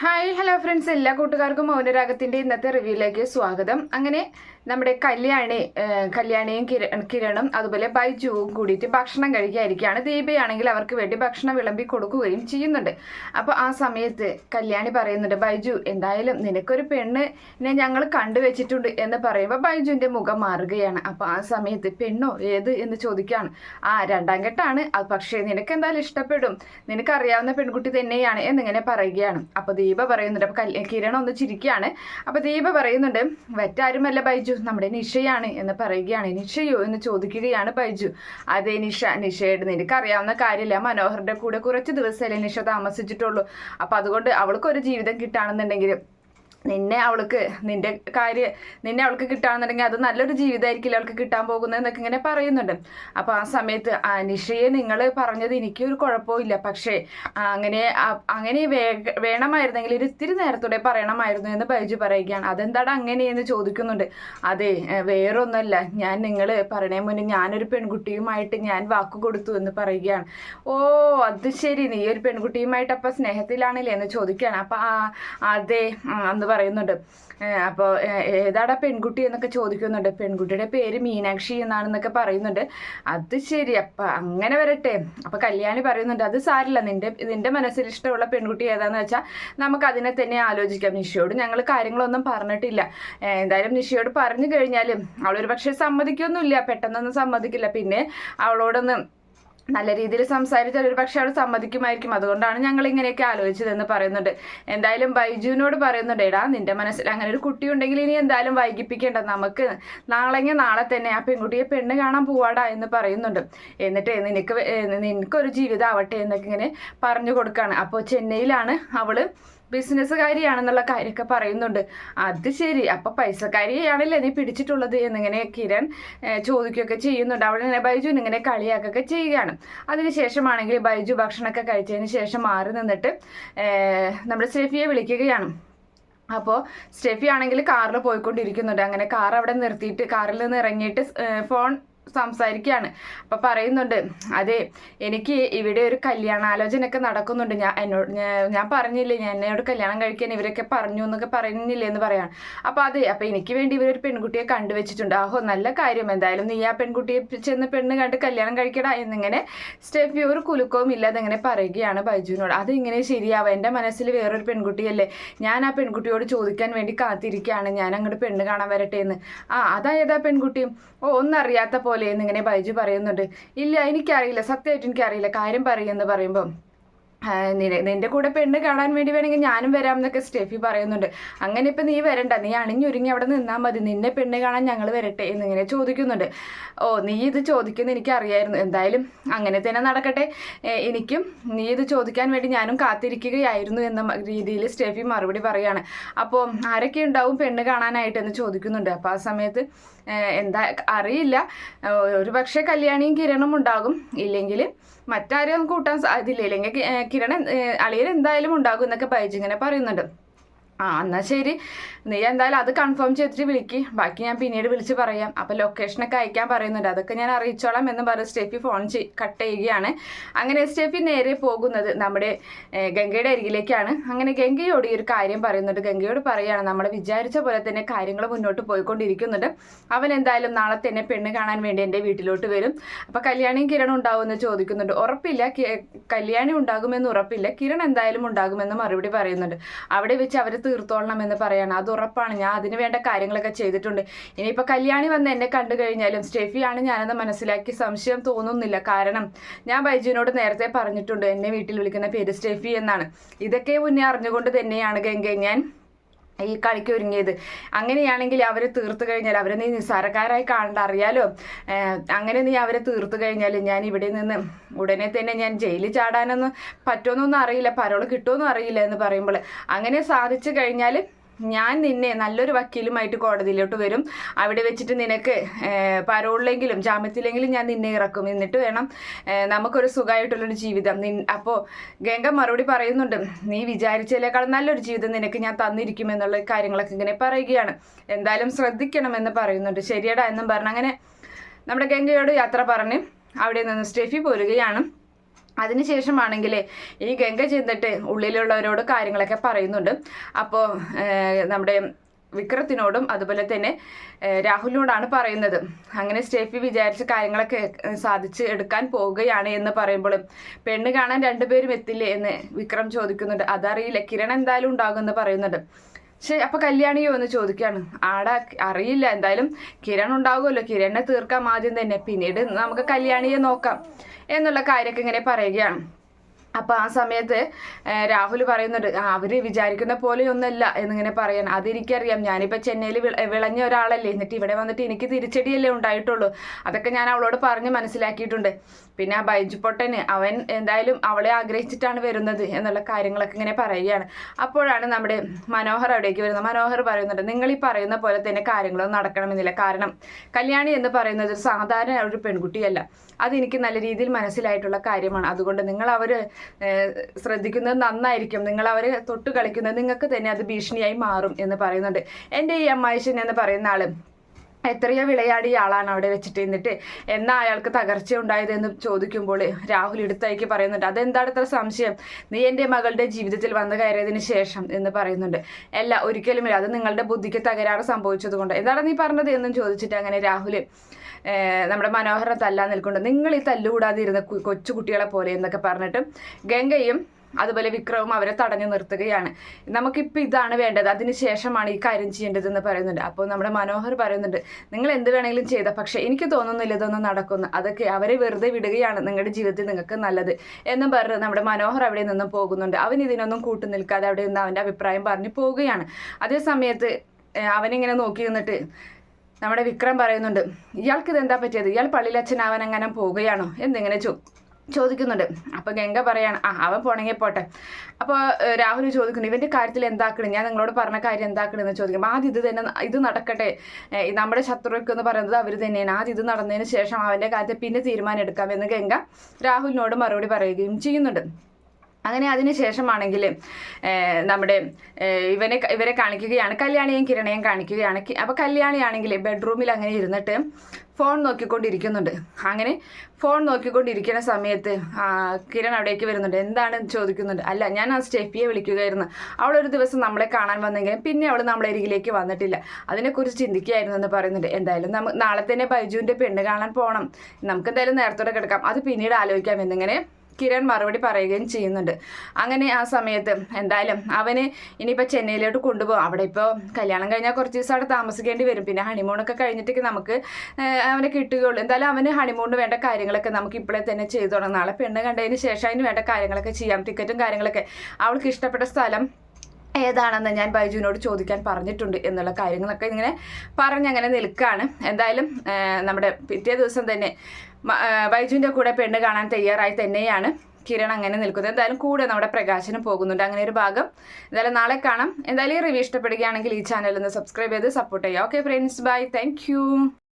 Hi hello friends എല്ലാ കൂട്ടുകാർക്കും മൗനരാഗത്തിന്റെ ഇന്നത്തെ റിവ്യൂയിലേക്ക് സ്വാഗതം. അങ്ങനെ നമ്മുടെ കല്യാണി കല്യാണിയും കിര- കിരണും അതുപോലെ ബൈജുവും കൂടിയിട്ട് ഭക്ഷണം കഴിക്കാതിരിക്കുകയാണ് ദീപയാണെങ്കിൽ അവർക്ക് വേണ്ടി ഭക്ഷണം വിളമ്പി കൊടുക്കുകയും ചെയ്യുന്നുണ്ട്. അപ്പോൾ ആ സമയത്ത് കല്യാണി പറയുന്നുണ്ട് ബൈജു എന്തായാലും നിനക്കൊരു പെണ്ണിനെ ഞങ്ങൾ കണ്ടുവച്ചിട്ടുണ്ട് എന്ന് പറയുമ്പോൾ ബൈജുവിന്റെ മുഖം മാറുകയാണ്. അപ്പോൾ ആ സമയത്ത് പെണ്ണോ? ഏത്? എന്ന് ചോദിക്കുകയാണ്. ആ രണ്ടാം കെട്ടാണ് അത് പക്ഷേ നിനക്ക് എന്തായാലും ഇഷ്ടപ്പെടും. നിനക്കറിയാവുന്ന പെൺകുട്ടി തന്നെയാണ് എന്നിങ്ങനെ പറയുകയാണ്. അപ്പോൾ ദീപ പറയുന്നുണ്ട്. അപ്പോൾ കല്യ കിരൺ ഒന്ന് ചിരിക്കുകയാണ്. അപ്പോൾ ദീപ പറയുന്നുണ്ട് വെറ്റാരുമല്ല ബൈജു നമ്മുടെ നിഷയാണ് എന്ന് പറയുകയാണ്. നിഷയോ എന്ന് ചോദിക്കുകയാണ് ബൈജു. അതെ നിഷ നിഷയുടെ നിനക്ക് അറിയാവുന്ന കാര്യമില്ല മനോഹറിന്റെ കൂടെ കുറച്ച് ദിവസമല്ലേ നിഷ താമസിച്ചിട്ടുള്ളൂ. അപ്പോൾ അതുകൊണ്ട് അവൾക്കൊരു ജീവിതം കിട്ടുകയാണെന്നുണ്ടെങ്കിൽ നിന്നെ അവൾക്ക് നിന്റെ കാര്യം നിന്നെ അവൾക്ക് കിട്ടാന്നുണ്ടെങ്കിൽ അത് നല്ലൊരു ജീവിതമായിരിക്കില്ല അവൾക്ക് കിട്ടാൻ പോകുന്നതെന്നൊക്കെ ഇങ്ങനെ പറയുന്നുണ്ട്. അപ്പോൾ ആ സമയത്ത് അനിഷയെ നിഷയെ നിങ്ങൾ പറഞ്ഞത് എനിക്കൊരു കുഴപ്പമില്ല പക്ഷേ അങ്ങനെ അങ്ങനെ വേണമായിരുന്നെങ്കിൽ ഒരു ഇത്തിരി നേരത്തോടെ പറയണമായിരുന്നു എന്ന് ബൈജു പറയുകയാണ്. അതെന്താണ് അങ്ങനെയെന്ന് ചോദിക്കുന്നുണ്ട്. അതെ വേറൊന്നുമല്ല. ഞാൻ നിങ്ങൾ പറയണേ മുന്നേ ഞാനൊരു പെൺകുട്ടിയുമായിട്ട് ഞാൻ വാക്ക് കൊടുത്തു എന്ന് പറയുകയാണ്. ഓ അത് ശരി. നീ ഒരു പെൺകുട്ടിയുമായിട്ട് അപ്പം സ്നേഹത്തിലാണല്ലേ എന്ന് ചോദിക്കുകയാണ്. അപ്പം അതെ ആ, എന്ന് പറയുന്നുണ്ട്. അപ്പോൾ ഏതാടാ പെൺകുട്ടി എന്നൊക്കെ ചോദിക്കുന്നുണ്ട്. പെൺകുട്ടിയുടെ പേര് മീനാക്ഷി എന്നാണെന്നൊക്കെ പറയുന്നുണ്ട്. അത് ശരി അപ്പം അങ്ങനെ വരട്ടെ. അപ്പം കല്യാണി പറയുന്നുണ്ട് അത് സാരില്ല നിന്റെ നിന്റെ മനസ്സിൽ ഇഷ്ടമുള്ള പെൺകുട്ടി ഏതാന്ന് വെച്ചാൽ നമുക്ക് അതിനെ തന്നെ ആലോചിക്കാം. നിഷയോട് ഞങ്ങൾ കാര്യങ്ങളൊന്നും പറഞ്ഞിട്ടില്ല. എന്തായാലും നിഷയോട് പറഞ്ഞു കഴിഞ്ഞാലും അവളൊരു പക്ഷേ സമ്മതിക്കൊന്നുമില്ല. പെട്ടെന്നൊന്നും സമ്മതിക്കില്ല. പിന്നെ അവളോടൊന്ന് നല്ല രീതിയിൽ സംസാരിച്ചാൽ ഒരു പക്ഷെ അവിടെ സമ്മതിക്കുമായിരിക്കും. അതുകൊണ്ടാണ് ഞങ്ങൾ ഇങ്ങനെയൊക്കെ ആലോചിച്ചതെന്ന് പറയുന്നുണ്ട്. എന്തായാലും ബൈജുവിനോട് പറയുന്നുണ്ട് എടാ നിന്റെ മനസ്സിൽ അങ്ങനെ ഒരു കുട്ടി ഉണ്ടെങ്കിൽ ഇനി എന്തായാലും വൈകിപ്പിക്കേണ്ട. നമുക്ക് നാളെങ്കിൽ നാളെ തന്നെ ആ പെൺകുട്ടിയെ പെണ്ണ് കാണാൻ പോവാടാ എന്ന് പറയുന്നുണ്ട്. എന്നിട്ട് നിനക്ക് നിനക്കൊരു ജീവിതം ആവട്ടെ എന്നൊക്കെ ഇങ്ങനെ പറഞ്ഞു കൊടുക്കുകയാണ് അപ്പോൾ ചെന്നൈയിലാണ് അവൾ ബിസിനസ്സുകാരിയാണെന്നുള്ള കാര്യമൊക്കെ പറയുന്നുണ്ട്. അത് ശരി. അപ്പൊ പൈസക്കാരിയാണല്ലേ നീ പിടിച്ചിട്ടുള്ളത് എന്നിങ്ങനെ കിരൺ ചോദിക്കുകയൊക്കെ ചെയ്യുന്നുണ്ട്. അവിടെ ഇങ്ങനെ ബൈജു ഇങ്ങനെ കളിയാക്കൊക്കെ ചെയ്യുകയാണ്. അതിനുശേഷമാണെങ്കിൽ ബൈജു ഭക്ഷണമൊക്കെ കഴിച്ചതിന് ശേഷം മാറി നിന്നിട്ട് നമ്മുടെ സ്റ്റെഫിയെ വിളിക്കുകയാണ്. അപ്പോൾ സ്റ്റെഫി ആണെങ്കിൽ കാറിൽ പോയിക്കൊണ്ടിരിക്കുന്നുണ്ട്. അങ്ങനെ കാർ അവിടെ നിർത്തിയിട്ട് കാറിൽ നിന്ന് ഇറങ്ങിയിട്ട് ഫോൺ സംസാരിക്കുകയാണ്. അപ്പൊ പറയുന്നുണ്ട് അതെ എനിക്ക് ഇവിടെ ഒരു കല്യാണാലോചനയൊക്കെ നടക്കുന്നുണ്ട്. ഞാൻ എന്നോട് ഞാൻ- പറഞ്ഞില്ലേ ഞാൻ എന്നോട് കല്യാണം കഴിക്കാൻ ഇവരൊക്കെ പറഞ്ഞു എന്നൊക്കെ പറയുന്നില്ലേ എന്ന് പറയാണ് അപ്പൊ അതെ അപ്പൊ എനിക്ക് വേണ്ടി ഇവരൊരു പെൺകുട്ടിയെ കണ്ടുവച്ചിട്ടുണ്ട്. ആഹോ നല്ല കാര്യം. എന്തായാലും നീ ആ പെൺകുട്ടിയെ ചെന്ന് പെണ്ണ് കണ്ട് കല്യാണം കഴിക്കടാ എന്നിങ്ങനെ സ്റ്റെഫി ഒരു കുലുക്കവും ഇല്ലാതെ ഇങ്ങനെ പറയുകയാണ് ബൈജുവിനോട്. അത് ഇങ്ങനെ ശരിയാവും. എന്റെ മനസ്സിൽ വേറൊരു പെൺകുട്ടിയല്ലേ. ഞാൻ ആ പെൺകുട്ടിയോട് ചോദിക്കാൻ വേണ്ടി കാത്തിരിക്കുകയാണ്. ഞാൻ അങ്ങോട്ട് പെണ്ണ് കാണാൻ വരട്ടെ എന്ന്. ആ അതായതാ പെൺകുട്ടിയും ഓ ഒന്നറിയാത്ത പോലെ എന്നിങ്ങനെ ബൈജു പറയുന്നുണ്ട്. ഇല്ല എനിക്കറിയില്ല സത്യമായിട്ട് എനിക്കറിയില്ല കാര്യം പറയുമെന്ന് പറയുമ്പം. നിന്റെ കൂടെ പെണ്ണ് കാണാൻ വേണ്ടി വേണമെങ്കിൽ ഞാനും വരാം എന്നൊക്കെ സ്റ്റെഫി പറയുന്നുണ്ട്. അങ്ങനെ ഇപ്പം നീ വരണ്ട. നീ അണിഞ്ഞൊരുങ്ങി അവിടെ നിന്നാൽ മതി. നിന്നെ പെണ്ണ് കാണാൻ ഞങ്ങൾ വരട്ടെ എന്നിങ്ങനെ ചോദിക്കുന്നുണ്ട്. ഓ നീ ഇത് ചോദിക്കുന്ന എനിക്ക് അറിയായിരുന്നു എന്തായാലും അങ്ങനെ തന്നെ നടക്കട്ടെ. എനിക്കും നീ ഇത് ചോദിക്കാൻ വേണ്ടി ഞാനും കാത്തിരിക്കുകയായിരുന്നു എന്ന രീതിയിൽ സ്റ്റെഫി മറുപടി പറയാണ്. അപ്പോൾ ആരൊക്കെ ഉണ്ടാവും പെണ്ണ് കാണാനായിട്ട് എന്ന് ചോദിക്കുന്നുണ്ട്. അപ്പോൾ ആ സമയത്ത് എന്താ അറിയില്ല. ഒരു പക്ഷേ കല്യാണിയും കിരണും ഉണ്ടാകും. ഇല്ലെങ്കിൽ മറ്റാരും കൂട്ടാൻ സാധ്യതയില്ല ഇല്ലെങ്കിൽ കിരൺ അളിയൻ എന്തായാലും ഉണ്ടാകും എന്നൊക്കെ ഇങ്ങനെ പറയുന്നുണ്ട്. ആ എന്നാൽ ശരി. നീ എന്തായാലും അത് കൺഫേം ചെയ്തിട്ട് വിളിക്ക്. ബാക്കി ഞാൻ പിന്നീട് വിളിച്ച് പറയാം. അപ്പോൾ ലൊക്കേഷനൊക്കെ അയക്കാൻ പറയുന്നുണ്ട്. അതൊക്കെ ഞാൻ അറിയിച്ചോളാം എന്ന് പറഞ്ഞ് സ്റ്റെഫി ഫോൺ ചെയ് കട്ട് ചെയ്യുകയാണ്. അങ്ങനെ സ്റ്റെഫി നേരെ പോകുന്നത് നമ്മുടെ ഗംഗയുടെ അരികിലേക്കാണ്. അങ്ങനെ ഗംഗയോട് ഈ ഒരു കാര്യം പറയുന്നുണ്ട്. ഗംഗയോട് പറയുകയാണ് നമ്മൾ വിചാരിച്ച പോലെ തന്നെ കാര്യങ്ങൾ മുന്നോട്ട് പോയിക്കൊണ്ടിരിക്കുന്നുണ്ട്. അവൻ എന്തായാലും നാളെ തന്നെ പെണ്ണ് കാണാൻ വേണ്ടി എന്റെ വീട്ടിലോട്ട് വരും. അപ്പോൾ കല്യാണിയും കിരണും ഉണ്ടാവുമെന്ന് ചോദിക്കുന്നുണ്ട്. ഉറപ്പില്ല. കല്യാണി ഉണ്ടാകുമെന്ന് ഉറപ്പില്ല. കിരൺ എന്തായാലും ഉണ്ടാകുമെന്ന് മറുപടി പറയുന്നുണ്ട്. അവിടെ വെച്ച് അവർ തീർത്തോളണം എന്ന് പറയാണ്. അത് ഉറപ്പാണ്. ഞാൻ അതിന് വേണ്ട കാര്യങ്ങളൊക്കെ ചെയ്തിട്ടുണ്ട്. ഇനിയിപ്പോൾ കല്യാണി വന്ന് എന്നെ കണ്ടു കഴിഞ്ഞാലും സ്റ്റെഫിയാണ് ഞാനെന്ന് മനസ്സിലാക്കി സംശയം തോന്നുന്നില്ല. കാരണം ഞാൻ ബൈജുവിനോട് നേരത്തെ പറഞ്ഞിട്ടുണ്ട്. എന്നെ വീട്ടിൽ വിളിക്കുന്ന പേര് സ്റ്റെഫി എന്നാണ്. ഇതൊക്കെ മുന്നേ അറിഞ്ഞുകൊണ്ട് തന്നെയാണ് ഗംഗ. ഞാൻ ഈ കളിക്ക് ഒരുങ്ങിയത്. അങ്ങനെയാണെങ്കിൽ അവരെ തീർത്തു കഴിഞ്ഞാൽ അവരെ നീ നിസ്സാരക്കാരായി കാണണ്ട അറിയാലോ? അങ്ങനെ നീ അവരെ തീർത്തു കഴിഞ്ഞാൽ ഞാൻ ഇവിടെ നിന്ന് ഉടനെ തന്നെ ഞാൻ ജയിലിൽ ചാടാനൊന്നും പറ്റുമെന്നൊന്നും അറിയില്ല പരോൾ കിട്ടുമെന്നും അറിയില്ല എന്ന് പറയുമ്പോൾ അങ്ങനെ സാധിച്ചു കഴിഞ്ഞാൽ ഞാൻ നിന്നെ നല്ലൊരു വക്കീലുമായിട്ട് കോടതിയിലോട്ട് വരും. അവിടെ വെച്ചിട്ട് നിനക്ക് പരോളിലെങ്കിലും ജാമ്യത്തിലെങ്കിലും ഞാൻ നിന്നെ ഇറക്കും. എന്നിട്ട് വേണം നമുക്കൊരു സുഖമായിട്ടുള്ളൊരു ജീവിതം. നിൻ അപ്പോൾ ഗംഗ മറുപടി പറയുന്നുണ്ട് നീ വിചാരിച്ചതിനേക്കാൾ നല്ലൊരു ജീവിതം നിനക്ക് ഞാൻ തന്നിരിക്കും എന്നുള്ള കാര്യങ്ങളൊക്കെ ഇങ്ങനെ പറയുകയാണ്. എന്തായാലും ശ്രദ്ധിക്കണമെന്ന് പറയുന്നുണ്ട്. ശരിയടാ എന്നും പറഞ്ഞ് അങ്ങനെ നമ്മുടെ ഗംഗയോട് യാത്ര പറഞ്ഞ് അവിടെ നിന്ന് സ്റ്റെഫി പോരുകയാണ്. അതിനുശേഷമാണെങ്കിൽ ഈ ഗംഗ ചെന്നിട്ട് ഉള്ളിലുള്ളവരോട് കാര്യങ്ങളൊക്കെ പറയുന്നുണ്ട്. അപ്പോൾ നമ്മുടെ വിക്രത്തിനോടും അതുപോലെ തന്നെ രാഹുലിനോടാണ് പറയുന്നത്. അങ്ങനെ സ്റ്റേഫി വിചാരിച്ച കാര്യങ്ങളൊക്കെ സാധിച്ച് എടുക്കാൻ പോവുകയാണ് എന്ന് പറയുമ്പോൾ പെണ്ണ് കാണാൻ രണ്ടുപേരും എത്തില്ലേ? എന്ന് വിക്രം ചോദിക്കുന്നുണ്ട്. അതറിയില്ല. കിരൺ എന്തായാലും ഉണ്ടാകുമെന്ന് പറയുന്നുണ്ട്. ശരി അപ്പൊ കല്യാണിയോ എന്ന് ചോദിക്കുകയാണ് ആടെ അറിയില്ല എന്തായാലും കിരൺ ഉണ്ടാകുമല്ലോ കിരണിനെ തീർക്കാം ആദ്യം തന്നെ. പിന്നീട് നമുക്ക് കല്യാണിയെ നോക്കാം എന്നുള്ള കാര്യമൊക്കെ ഇങ്ങനെ പറയുകയാണ്. അപ്പൊ ആ സമയത്ത് രാഹുൽ പറയുന്നുണ്ട് "ആ, അവർ വിചാരിക്കുന്ന പോലെയൊന്നല്ല എന്നിങ്ങനെ പറയാൻ. അതെനിക്കറിയാം. ഞാനിപ്പോ ചെന്നൈയിൽ വിളഞ്ഞ ഒരാളല്ലേ. എന്നിട്ട് ഇവിടെ വന്നിട്ട് എനിക്ക് തിരിച്ചടിയല്ലേ ഉണ്ടായിട്ടുള്ളൂ. അതൊക്കെ ഞാൻ അവളോട് പറഞ്ഞ് മനസ്സിലാക്കിയിട്ടുണ്ട്. പിന്നെ ആ ബൈജു പൊട്ടന് അവൻ എന്തായാലും അവളെ ആഗ്രഹിച്ചിട്ടാണ് വരുന്നത് എന്നുള്ള കാര്യങ്ങളൊക്കെ ഇങ്ങനെ പറയുകയാണ്. അപ്പോഴാണ് നമ്മുടെ മനോഹർ അവിടേക്ക് വരുന്നത്. മനോഹർ പറയുന്നുണ്ട് നിങ്ങൾ ഈ പറയുന്ന പോലെ തന്നെ കാര്യങ്ങളൊന്നും നടക്കണമെന്നില്ല. കാരണം കല്യാണി എന്ന് പറയുന്നത് സാധാരണ ഒരു പെൺകുട്ടിയല്ല. അതെനിക്ക് നല്ല രീതിയിൽ മനസ്സിലായിട്ടുള്ള കാര്യമാണ്. അതുകൊണ്ട് നിങ്ങൾ അവർ ശ്രദ്ധിക്കുന്നത് നന്നായിരിക്കും. നിങ്ങൾ അവരെ തൊട്ട് കളിക്കുന്നത് നിങ്ങൾക്ക് തന്നെ അത് ഭീഷണിയായി മാറും എന്ന് പറയുന്നുണ്ട്. എന്റെ ഈ അമ്മായിഷൻ എന്ന് പറയുന്ന ആൾ എത്രയോ വിളയാടിയ ആളാണ് അവിടെ വെച്ചിട്ട് എന്നിട്ട് എന്നാ അയാൾക്ക് തകർച്ച ഉണ്ടായത് എന്ന് ചോദിക്കുമ്പോൾ രാഹുൽ എടുത്തയക്ക് പറയുന്നുണ്ട്. അതെന്താണ് ഇത്ര സംശയം? നീ എന്റെ മകളുടെ ജീവിതത്തിൽ വന്നു കയറിയതിന് ശേഷം എന്ന് പറയുന്നുണ്ട്. അല്ല ഒരിക്കലുമില്ല. അത് നിങ്ങളുടെ ബുദ്ധിക്ക് തകരാറ് സംഭവിച്ചത് കൊണ്ട് എന്താണ് നീ പറഞ്ഞത്? എന്നും ചോദിച്ചിട്ട് അങ്ങനെ രാഹുൽ നമ്മുടെ മനോഹരൻ തല്ലാൻ നിൽക്കുന്നുണ്ട്. നിങ്ങൾ ഈ തല്ലുകൂടാതെ ഇരുന്ന കൊച്ചു കുട്ടികളെ പോലെ എന്നൊക്കെ പറഞ്ഞിട്ട് ഗംഗയും അതുപോലെ വിക്രവും അവരെ തടഞ്ഞു നിർത്തുകയാണ്. നമുക്കിപ്പോൾ ഇതാണ് വേണ്ടത്. അതിന് ശേഷമാണ് ഈ കാര്യം ചെയ്യേണ്ടതെന്ന് പറയുന്നുണ്ട്. അപ്പോൾ നമ്മുടെ മനോഹർ പറയുന്നുണ്ട് നിങ്ങൾ എന്ത് വേണമെങ്കിലും ചെയ്ത പക്ഷേ എനിക്ക് തോന്നുന്നില്ല ഇതൊന്നും നടക്കുന്നു അതൊക്കെ അവരെ വെറുതെ വിടുകയാണ്. നിങ്ങളുടെ ജീവിതത്തിൽ നിങ്ങൾക്ക് നല്ലത്. എന്നും പറഞ്ഞ് നമ്മുടെ മനോഹർ അവിടെ നിന്നും പോകുന്നുണ്ട്. അവൻ ഇതിനൊന്നും കൂട്ടു നിൽക്കാതെ അവിടെ നിന്ന് അവന്റെ അഭിപ്രായം പറഞ്ഞു പോവുകയാണ് അതേ സമയത്ത് അവനിങ്ങനെ നോക്കി നിന്നിട്ട് നമ്മുടെ വിക്രം പറയുന്നുണ്ട് ഇയാൾക്ക് ഇതെന്താ പറ്റിയത്? ഇയാൾ പള്ളിയിലച്ഛനാവാൻ അങ്ങനെ പോവുകയാണോ? എന്നിങ്ങനെ ചോ ചോദിക്കുന്നുണ്ട്. അപ്പൊ ഗംഗ പറയാണ് ആ അവൻ പോണെങ്കിൽ പോട്ടെ. അപ്പോൾ രാഹുൽ ചോദിക്കുന്നു ഇവന്റെ കാര്യത്തിൽ എന്താക്കണം? ഞാൻ നിങ്ങളോട് പറഞ്ഞ കാര്യം എന്താക്കണം? എന്ന് ചോദിക്കും ആദ്യം ഇത് തന്നെ ഇത് നടക്കട്ടെ. നമ്മുടെ ശത്രുക്കൾ എന്ന് പറയുന്നത് അവർ തന്നെയാണ്. ആദ്യം ഇത് നടന്നതിന് ശേഷം അവന്റെ കാര്യത്തെ പിന്നെ തീരുമാനം എടുക്കാം. എന്ന് ഗംഗ രാഹുലിനോട് മറുപടി പറയുകയും ചെയ്യുന്നുണ്ട്. അങ്ങനെ അതിന് ശേഷമാണെങ്കിൽ നമ്മുടെ ഇവനെ ഇവരെ കാണിക്കുകയാണ്. കല്യാണിയും കിരണയും കാണിക്കുകയാണ്. അപ്പോൾ കല്യാണിയാണെങ്കിൽ ബെഡ്റൂമിൽ അങ്ങനെ ഇരുന്നിട്ട് ഫോൺ നോക്കിക്കൊണ്ടിരിക്കുന്നുണ്ട്. അങ്ങനെ ഫോൺ നോക്കിക്കൊണ്ടിരിക്കുന്ന സമയത്ത് കിരൺ അവിടേക്ക് വരുന്നുണ്ട്. എന്താണ് ചോദിക്കുന്നുണ്ട് അല്ല ഞാൻ ആ സ്റ്റെഫിയെ വിളിക്കുകയായിരുന്നു. അവളൊരു ദിവസം നമ്മളെ കാണാൻ വന്നെങ്കിലും പിന്നെ അവൾ നമ്മളെ അരികിലേക്ക് വന്നിട്ടില്ല. അതിനെക്കുറിച്ച് ചിന്തിക്കുകയായിരുന്നു എന്ന് പറയുന്നുണ്ട്. എന്തായാലും നമ്മ നാളെ തന്നെ ബൈജുവിന്റെ പെണ്ണ് കാണാൻ പോകണം നമുക്ക് എന്തായാലും നേരത്തോടെ കിടക്കാം. അത് പിന്നീട് ആലോചിക്കാം എന്നിങ്ങനെ കിരൺ മറുപടി പറയുകയും ചെയ്യുന്നുണ്ട്. അങ്ങനെ ആ സമയത്ത് എന്തായാലും അവന് ഇനിയിപ്പോൾ ചെന്നൈയിലോട്ട് കൊണ്ടുപോകും. അവിടെ ഇപ്പോൾ കല്യാണം കഴിഞ്ഞാൽ കുറച്ച് ദിവസം അവിടെ താമസിക്കേണ്ടി വരും. പിന്നെ ഹണിമൂണൊക്കെ കഴിഞ്ഞിട്ടൊക്കെ നമുക്ക് അവനെ കിട്ടുകയുള്ളൂ. എന്തായാലും അവന് ഹണിമൂണിന് വേണ്ട കാര്യങ്ങളൊക്കെ നമുക്ക് ഇപ്പോഴേ തന്നെ ചെയ്തു തുടങ്ങാം. നാളെ പെണ്ണ് കണ്ടതിന് ശേഷം അതിന് വേണ്ട കാര്യങ്ങളൊക്കെ ചെയ്യാം. ടിക്കറ്റും കാര്യങ്ങളൊക്കെ. അവൾക്ക് ഇഷ്ടപ്പെട്ട സ്ഥലം ഏതാണെന്ന് ഞാൻ ബൈജുവിനോട് ചോദിക്കാൻ പറഞ്ഞിട്ടുണ്ട് എന്നുള്ള കാര്യങ്ങളൊക്കെ ഇങ്ങനെ പറഞ്ഞങ്ങനെ നിൽക്കുകയാണ് എന്തായാലും നമ്മുടെ പിറ്റേ ദിവസം തന്നെ ബൈജുവിന്റെ കൂടെ പെണ്ണ് കാണാൻ തയ്യാറായി തന്നെയാണ് കിരൺ അങ്ങനെ നിൽക്കുന്നത്. എന്തായാലും കൂടെ നമ്മുടെ പ്രകാശനം പോകുന്നുണ്ട്. അങ്ങനെ ഒരു ഭാഗം എന്തായാലും നാളെ കാണാം. എന്തായാലും ഈ റിവ്യൂ ഇഷ്ടപ്പെടുകയാണെങ്കിൽ ഈ ചാനൽ ഒന്ന് സബ്സ്ക്രൈബ് ചെയ്ത് സപ്പോർട്ട് ചെയ്യുക. Okay friends bye thank